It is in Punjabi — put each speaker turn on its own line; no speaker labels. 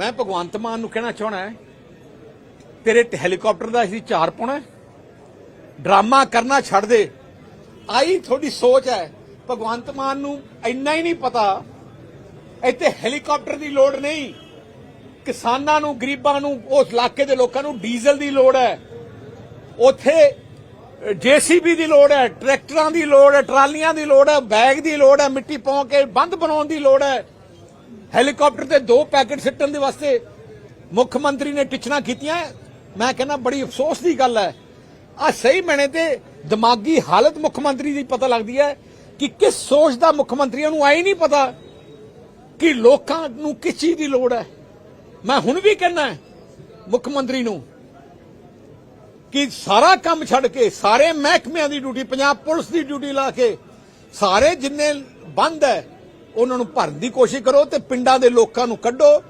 ਮੈਂ ਭਗਵੰਤ ਮਾਨ ਨੂੰ ਕਹਿਣਾ ਚਾਹਣਾ ਹੈ, ਤੇਰੇ ਹੈਲੀਕਾਪਟਰ ਦਾ ਅਸੀਂ ਚਾਰ ਪਾਉਣਾ ਡਰਾਮਾ ਕਰਨਾ ਛੱਡ ਦੇ। ਆਈ ਤੁਹਾਡੀ ਸੋਚ ਹੈ। ਭਗਵੰਤ ਮਾਨ ਨੂੰ ਇੰਨਾ ਹੀ ਨਹੀਂ ਪਤਾ, ਇੱਥੇ ਹੈਲੀਕਾਪਟਰ ਦੀ ਲੋੜ ਨਹੀਂ। ਕਿਸਾਨਾਂ ਨੂੰ, ਗਰੀਬਾਂ ਨੂੰ, ਉਸ ਇਲਾਕੇ ਦੇ ਲੋਕਾਂ ਨੂੰ ਡੀਜ਼ਲ ਦੀ ਲੋੜ ਹੈ। ਉੱਥੇ ਜੀਸੀਬੀ ਦੀ ਲੋੜ ਹੈ, ਟਰੈਕਟਰਾਂ ਦੀ ਲੋੜ ਹੈ, ਟਰਾਲੀਆਂ ਦੀ ਲੋੜ ਹੈ, ਬੈਗ ਦੀ ਲੋੜ ਹੈ, ਮਿੱਟੀ ਪਾਉ ਕੇ ਬੰਦ ਬਣਾਉਣ ਦੀ ਲੋੜ ਹੈ। ਹੈਲੀਕਾਪਟਰ ਤੇ ਦੋ ਪੈਕੇਟ ਸਿੱਟਣ ਦੇ ਵਾਸਤੇ ਮੁੱਖ ਮੰਤਰੀ ਨੇ ਟਿਚਣਾ ਕੀਤੀਆਂ। ਮੈਂ ਕਹਿੰਦਾ ਬੜੀ ਅਫਸੋਸ ਦੀ ਗੱਲ ਹੈ। ਆ ਸਹੀ ਮੈਨੇ ਤੇ ਦਿਮਾਗੀ ਹਾਲਤ ਮੁੱਖ ਮੰਤਰੀ ਦੀ ਪਤਾ ਲੱਗਦੀ ਹੈ ਕਿ ਕਿਸ ਸੋਚ ਦਾ ਮੁੱਖ ਮੰਤਰੀਆਂ ਨੂੰ ਆਈ ਨਹੀਂ ਪਤਾ ਕਿ ਲੋਕਾਂ ਨੂੰ ਕਿਸ ਚੀਜ਼ ਦੀ ਲੋੜ ਹੈ। ਮੈਂ ਹੁਣ ਵੀ ਕਹਿੰਦਾ ਮੁੱਖ ਮੰਤਰੀ ਨੂੰ ਕਿ ਸਾਰਾ ਕੰਮ ਛੱਡ ਕੇ, ਸਾਰੇ ਮਹਿਕਮਿਆਂ ਦੀ ਡਿਊਟੀ, ਪੰਜਾਬ ਪੁਲਿਸ ਦੀ ਡਿਊਟੀ ਲਾ ਕੇ, ਸਾਰੇ ਜਿੰਨੇ ਬੰਦ ਹੈ ਉਹਨਾਂ ਨੂੰ ਭਰਨ ਦੀ ਕੋਸ਼ਿਸ਼ ਕਰੋ ਤੇ ਪਿੰਡਾਂ ਦੇ ਲੋਕਾਂ ਨੂੰ ਕੱਢੋ।